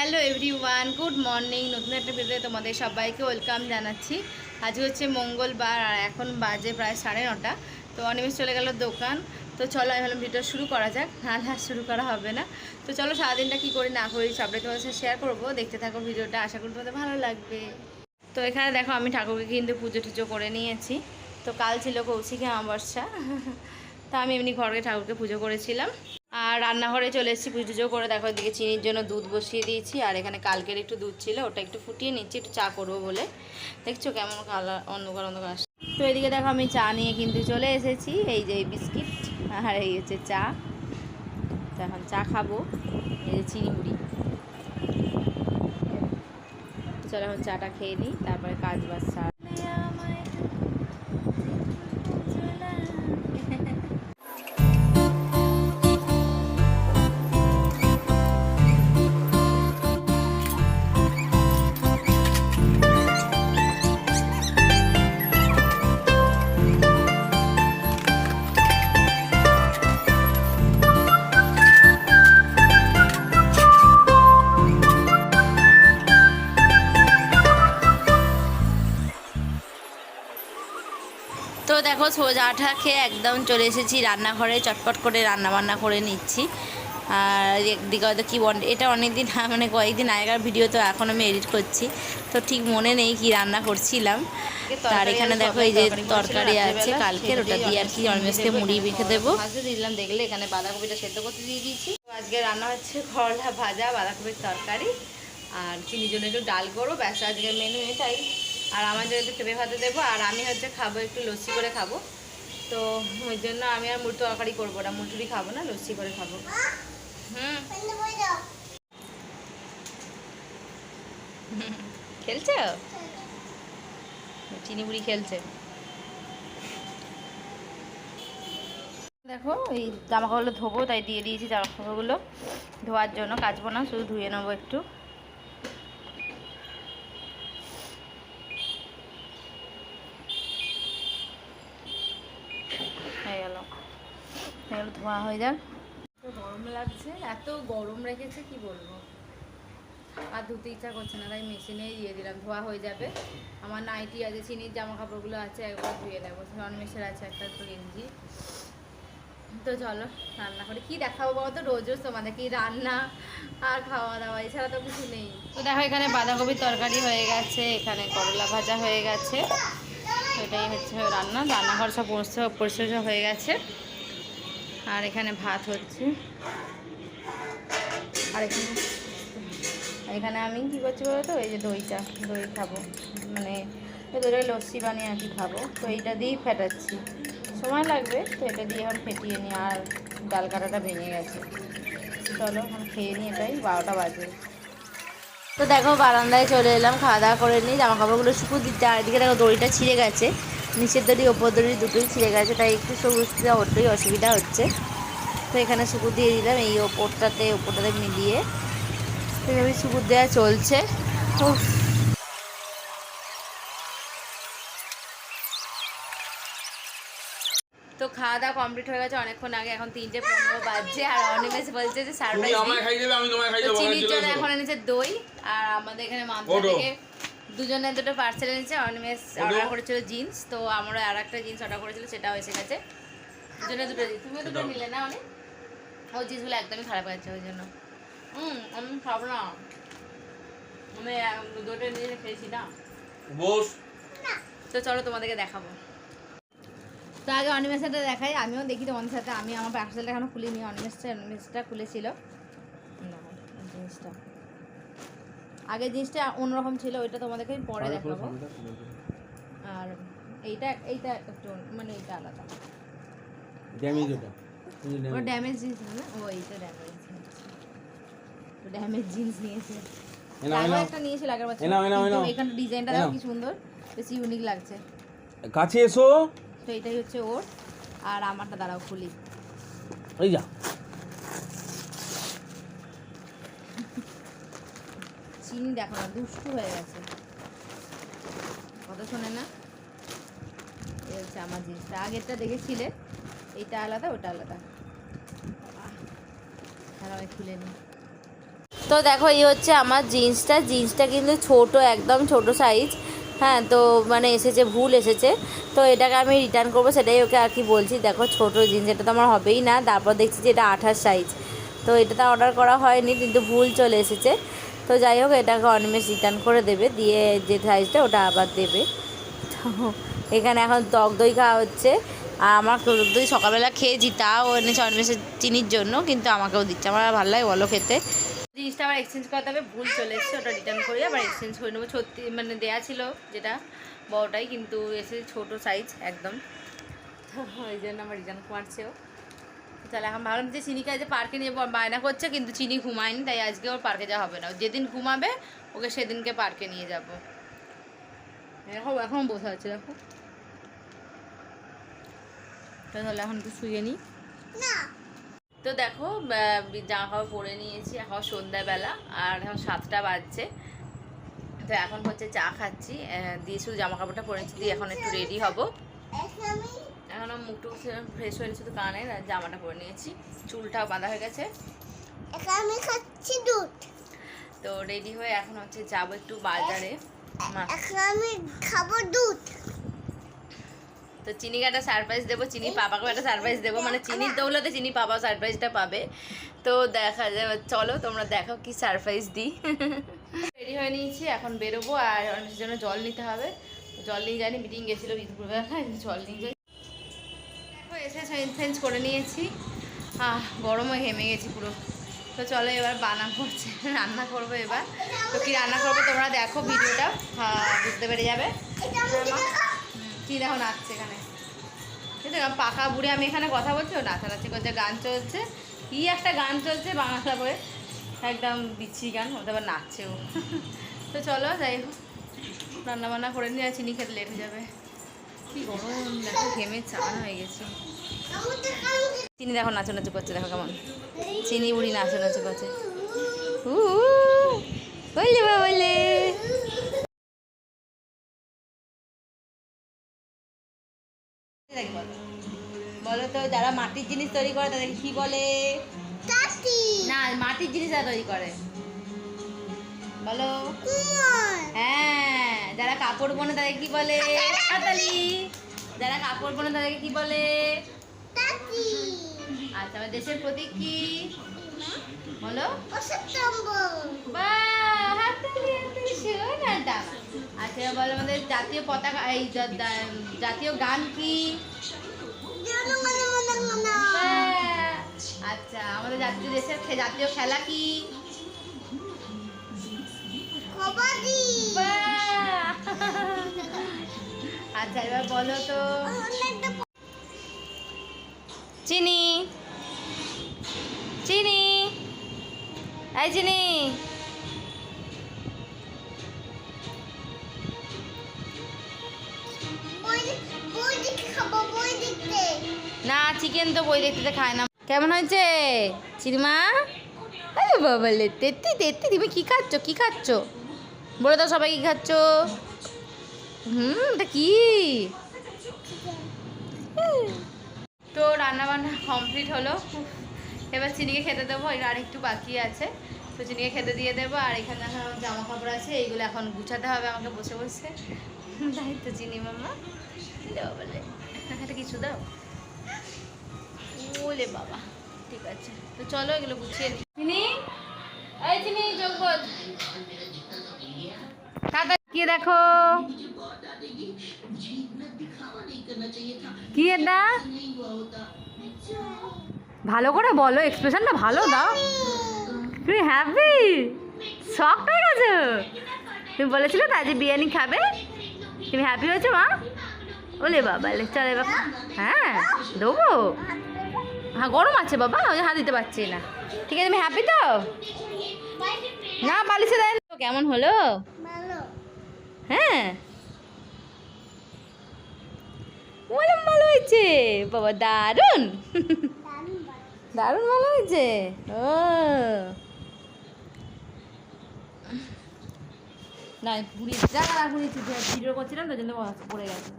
Hello everyone, good morning. নতুন একটা ভিডিওতে তোমাদের সবাইকে ওয়েলকাম জানাচ্ছি। আজ হচ্ছে মঙ্গলবার আর এখন বাজে প্রায় সাড়ে নটা। তো অনিমেষ চলে গেল দোকান। তো চলো, আমি ভাবলাম ভিডিও শুরু করা যাক। নাহলে আর শুরু করা হবে না। তো চলো, সারাদিনটা কী করি না করি সবটাই তোমাদের সাথে শেয়ার করব। দেখতে থাকো ভিডিওটা আশা করি তোমাদের ভালো লাগবে। তো এখানে দেখো, আমি ঠাকুরকে কিন্তু পুজো টুজো করে নিয়েছি। তো কাল ছিল কৌশিকী অমাবস্যা। তা আমি এমনি ঘরে ঠাকুরকে পুজো করেছিলাম। রান্নাঘরে চলে এসেছি, পুজো টুজো করে। দেখো এদিকে চিনির জন্য দুধ বসিয়ে দিয়েছি, আর এখানে কালকের একটু দুধ ছিল, ওটা একটু ফুটিয়ে নিচ্ছি, একটু চা করব বলে। দেখছ কেমন কালার, অন্ধকার অন্ধকার আসছে। তো এদিকে দেখো আমি চা নিয়ে কিন্তু চলে এসেছি, এই যে বিস্কিট আর এই হচ্ছে চা। এখন চা খাব, এই যে চিনি মুড়ি চলো এখন চাটা খেয়ে নিই, তারপরে কাজ বাজ দেখো সোজা আঠা খেয়ে একদম চলে এসেছি রান্নাঘরে চটপট করে রান্না বান্না করে নিচ্ছি। আর একদিকে হয়তো কী বন্ড এটা অনেক দিন মানে কয়েকদিন আগেকার ভিডিও তো এখন আমি এডিট করছি। তো ঠিক মনে নেই কি রান্না করছিলাম। আর এখানে দেখো এই যে তরকারি আছে কালকের ওটা দিয়ে আর কি অনমেসকে মুড়ি মেখে দেবো। দিলাম দেখলে এখানে বাঁধাকপিটা সেদ্ধ করতে দিয়ে দিয়েছি। আজকে রান্না হচ্ছে করলা ভাজা বাঁধাকপির তরকারি। আর চিনির জন্য একটু ডাল করো ব্যাস আজকের মেনু এটাই। আর আমার জন্য একটু পেঁপে ভাতে দেবো, আর আমি হচ্ছে খাব, একটু লস্যি করে খাব। তো ওই জন্য আমি আর মুড়ি তরকারি করব না মুটুরি খাব না, লস্যি করে খাব। হুম। খেলছে? চিনি মুড়ি খেলছে। দেখো, এই জামা কাপড়গুলো ধোবো, তাই দিয়ে দিয়েছি জামা কাপড়গুলো ধোয়ার জন্য, কাচবো না, শুধু ধুয়ে নেব একটু। গেল ধোয়া হয়ে যাক গরম লাগছে এত গরম রেখেছে কি বলব? আর ধুতে ইচ্ছা করছে না তাই মেশিনেই দিয়ে দিলাম ধোয়া হয়ে যাবে। আমার নাইটি আছে চিনির জামা কাপড়গুলো আছে একবার ধুয়ে দেবো মেশের আছে একটা তো গেঞ্জি তো চলো রান্না করে কি দেখাবো বাবা তো? রোজ রোজ তোমাদের কি রান্না আর খাওয়া দাওয়া এছাড়া তো কিছু নেই। তো দেখো এখানে বাঁধাকপির তরকারি হয়ে গেছে এখানে করলা ভাজা হয়ে গেছে। এটাই হচ্ছে রান্না রান্নাঘর সব পরিষ্কার পরিষ্কার হয়ে গেছে। আর এখানে ভাত হচ্ছে। আর এখানে এখানে আমি কী করছি বলো তো? এই যে দইটা, দই খাব। মানে দইটা লস্যি বানিয়ে আর কি খাব। তো এইটা দিয়েই ফেটাচ্ছি। সময় লাগবে, তো এটা দিয়ে এখন ফেটিয়ে নিই। আর ডাল কাটাটা ভেঙে গেছে। চলো, এখন খেয়ে নিই এটাই। বারোটা বাজে। তো দেখো, বারান্দায় চলে এলাম। খাওয়া দাওয়া করে নিই। জামা কাপড়গুলো শুকু দিতে আর এদিকে দেখো দড়িটা ছিঁড়ে গেছে। নিচের দড়ি ওপর দড়ি দুটোই ছিঁড়ে গেছে তাই একটু সবুজ ওটাই অসুবিধা হচ্ছে। তো এখানে শুকুর দিয়ে দিলাম এই ওপরটাতে ওপরটাতে মিলিয়ে। এইভাবে শুকুর দেওয়া চলছে। তো খাওয়া দাওয়া কমপ্লিট হয়ে গেছে অনেকক্ষণ আগে এখন তিনটে পনেরো বাজছে আর অনিমেষ বলছে যে সারপ্রাইজ চিনির জন্য এখন এনেছে দই আর আমাদের এখানে ওঠো। থেকে দুজনের দুটো পার্সেল এনেছে অনমেস অর্ডার করেছিল জিন্স তো আমরা আর একটা জিন্স অর্ডার করেছিল সেটাও এসে গেছে। দুজনে দুটো জিন্স তুমিও দুটো নিলে না অনেক? ওই জিন্সগুলো একদমই খারাপ আছে ওই জন্য। হুম আমি খাব না আমি দুটো নিয়ে খেয়েছি না? বস। তো চলো তোমাদেরকে দেখাবো। তো আগে অনিমেষটা দেখাই আমিও দেখি তোমাদের সাথে। আমি আমার পার্সেলটা এখনও খুলিনি অনিমেষটা অনিমেষটা খুলেছিল। জিনিসটা। আগে জিনিসটা অন্যরকম ছিল ওইটা তোমাদেরকে আমি পরে দেখাবো। আর এইটা এইটা একটু মানে এইটা আলাদা। ড্যামেজ ওটা ও ড্যামেজ জিন্স না ও এইটা ড্যামেজ তো ড্যামেজ জিন্স নিয়েছে। একটা নিয়েছিল আগের বছর। এখানে ডিজাইনটা দেখো কি সুন্দর বেশি ইউনিক লাগছে। কাছে এসো। তো এটাই হচ্ছে ওর। আর আমারটা দাঁড়াও খুলি। এই যা। চিনি দেখো না, দুষ্টু হয়ে গেছে। কথা শোনে না? এই হচ্ছে আমার জিনিসটা। আগেরটা দেখেছিলে? এইটা আলাদা, ওটা আলাদা। খুলে তো দেখো, এই হচ্ছে আমার জিন্সটা। জিন্সটা কিন্তু ছোট, একদম ছোট সাইজ হ্যাঁ তো মানে এসেছে, ভুল এসেছে। তো এটাকে আমি রিটার্ন করব, সেটাই ওকে আর কি বলছি। দেখো, ছোট জিন্স, এটা তো আমার হবেই না। তারপর দেখছি যে এটা আঠাশ সাইজ তো এটা তো অর্ডার করা হয়নি, কিন্তু ভুল চলে এসেছে। তো যাই হোক, এটাকে অনিমেষ রিটার্ন করে দেবে, দিয়ে যে সাইজটা ওটা আবার দেবে। তো এখানে এখন টক দই খাওয়া হচ্ছে। আর আমার টক দই সকালবেলা খেয়েছি, তাও এনেছে অনিমেষের চিনির জন্য, কিন্তু আমাকেও দিচ্ছে। আমার ভালো লাগে বলো খেতে। জিনিসটা আবার এক্সচেঞ্জ করাতে হবে, ভুল চলে এসেছে, ওটা রিটার্ন করে আবার এক্সচেঞ্জ করে নেব। সত্যি মানে দেয়া ছিল যেটা বড়টাই, কিন্তু এসে ছোট সাইজ একদম। তো ওই জন্য আমার রিটার্ন মারছেও তাহলে এখন ভাবলাম যে চিনিকে যে পার্কে নিয়ে বায়না করছে কিন্তু চিনি ঘুমায়নি তাই আজকে ওর পার্কে যাওয়া হবে না। যেদিন ঘুমাবে ওকে সেদিনকে পার্কে নিয়ে যাব। এখন এখন বসে আছে দেখো। তো তাহলে এখন একটু শুয়ে নিই তো দেখো জামা কাপড় পরে নিয়েছি এখন সন্ধ্যাবেলা আর এখন সাতটা বাজছে। তো এখন হচ্ছে চা খাচ্ছি দিয়ে শুধু জামা কাপড়টা পরে নিচ্ছি দিয়ে এখন একটু রেডি হব। এখন আমার ফ্রেশ হয়ে শুধু কানে আর জামাটা পরে নিয়েছি। চুলটাও বাঁধা হয়ে গেছে। আমি খাচ্ছি দুধ। তো রেডি হয়ে এখন হচ্ছে যাব একটু বাজারে। এখন আমি খাব দুধ। তো চিনিকে একটা সারপ্রাইজ দেবো চিনি পাপাকেও একটা সারপ্রাইজ দেবো। মানে চিনির দৌলতে চিনি পাপা সারপ্রাইজটা পাবে। তো দেখা যাবে চলো তোমরা দেখো কি সারপ্রাইজ দিই। রেডি হয়ে নিয়েছি এখন বেরোবো আর অনেক জন্য জল নিতে হবে। জল নিয়ে যায়নি মিটিং গেছিল দুপুরবেলা জল নিয়ে যাই এসে চেঞ্জ ফেঞ্জ করে নিয়েছি। আহ গরমে ঘেমে গেছি পুরো। তো চলো এবার বানা করছে রান্না করব এবার। তো কি রান্না করব তোমরা দেখো ভিডিওটা বুঝতে পেরে যাবে। হ্যাঁ, কি দেখো নাচছে এখানে। আছে পাকা বুড়ি আমি এখানে কথা বলছি ও নাচানাচি করছে গান চলছে। কি একটা গান চলছে বাংলা করে একদম বিচ্ছি গান ওটা আবার নাচছে ও তো চলো যাই হোক। রান্না বান্না করে নিয়ে চিনি খেতে লেট হয়ে যাবে। কি গরম দেখো ঘেমে চান হয়ে গেছি। চিনি দেখো নাচানাচি করছে দেখো কেমন। চিনি বুড়ি নাচানাচি করছে। বললে বা বললে। বলো তো যারা মাটির জিনিস তৈরি করে তাদেরকে কি বলে? না মাটির জিনিস যারা তৈরি করে। বলো। হ্যাঁ যারা কাপড় বোনে তাদেরকে কি বলে? হাতালি। যারা কাপড় বোনে তাদেরকে কি বলে? আচ্ছা আমার দেশের প্রতীক কি? বলো। আচ্ছা বলো আমাদের জাতীয় পতাকা এই জাতীয় গান কি? বাহ। আচ্ছা আমাদের জাতীয় দেশের জাতীয় খেলা কি? কবাডি আচ্ছা এবার বলো তো। চিনি। চিনি। এই চিনি। না চিকেন তো বই দেখতে খায় না। কেমন হয়েছে? চিনিমা? বাবা তেত্তি তেত্তি তুমি কি খাচ্ছ? কি খাচ্ছ? বলে দাও সবাই কি খাচ্ছ? হুম, এটা কি? তো রান্না বান্না কমপ্লিট হলো এবার চিনিকে খেতে দেবো আর একটু বাকি আছে। তো চিনিকে খেতে দিয়ে দেবো, আর এখানে এখন জামা কাপড় আছে, এইগুলো এখন গুছাতে হবে আমাকে বসে বসে। তাই তো চিনি মামা। দেওয়া বলে? এটা কিছু দাও? বলে বাবা, ঠিক আছে। তো চলো এগুলো গুছিয়ে নিই চিনি? এই চিনি কি দেখো। কি এটা? ভালো করে বলো এক্সপ্রেশনটা ভালো দাও। তুমি হ্যাপি শখ হয়ে গেছো? তুমি বলেছিলে তো আজ বিরিয়ানি খাবে? তুমি হ্যাপি হয়েছো, মা? ওলে বাবা লে, চল এবার হ্যাঁ দেবো। হ্যাঁ গরম আছে বাবা, ওই হাত দিতে পারছি না। ঠিক আছে, তুমি হ্যাপি তো? না, বালিশে দেন কেমন হলো? হ্যাঁ। বললাম ভালো হয়েছে? বাবা, দারুণ। দারুণ ভালো হয়েছে? ও। না ঘুরি জায়গা ঘুরিয়েছি। ভিডিও করছিলাম তো জন্য পড়ে গেছে।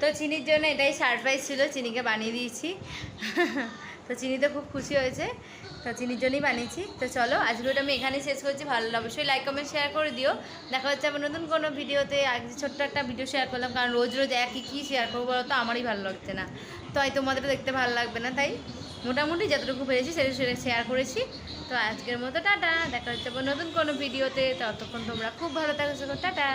তো চিনির জন্য এটাই সারপ্রাইজ ছিল, চিনিকে বানিয়ে দিয়েছি। তো চিনি তো খুব খুশি হয়েছে। তো চিনির জন্যই বানিয়েছি। তো চলো আজ ভিডিওটা আমি এখানেই শেষ করছি। ভালো অবশ্যই লাইক কমেন্ট শেয়ার করে দিও। দেখা হচ্ছে আবার নতুন কোনো ভিডিওতে। আজ ছোট্ট একটা ভিডিও শেয়ার করলাম, কারণ রোজ রোজ একই কী শেয়ার করব বলো তো? আমারই ভালো লাগছে না। তো হয়তো তোমাদের দেখতে ভালো লাগবে না। তাই মোটামুটি যতটুকু পেরেছি সেটা সেটা শেয়ার করেছি। তো আজকের মতো টাটা। দেখা হচ্ছে আবার নতুন কোনো ভিডিওতে। ততক্ষণ তোমরা খুব ভালো থাকো। টাটা।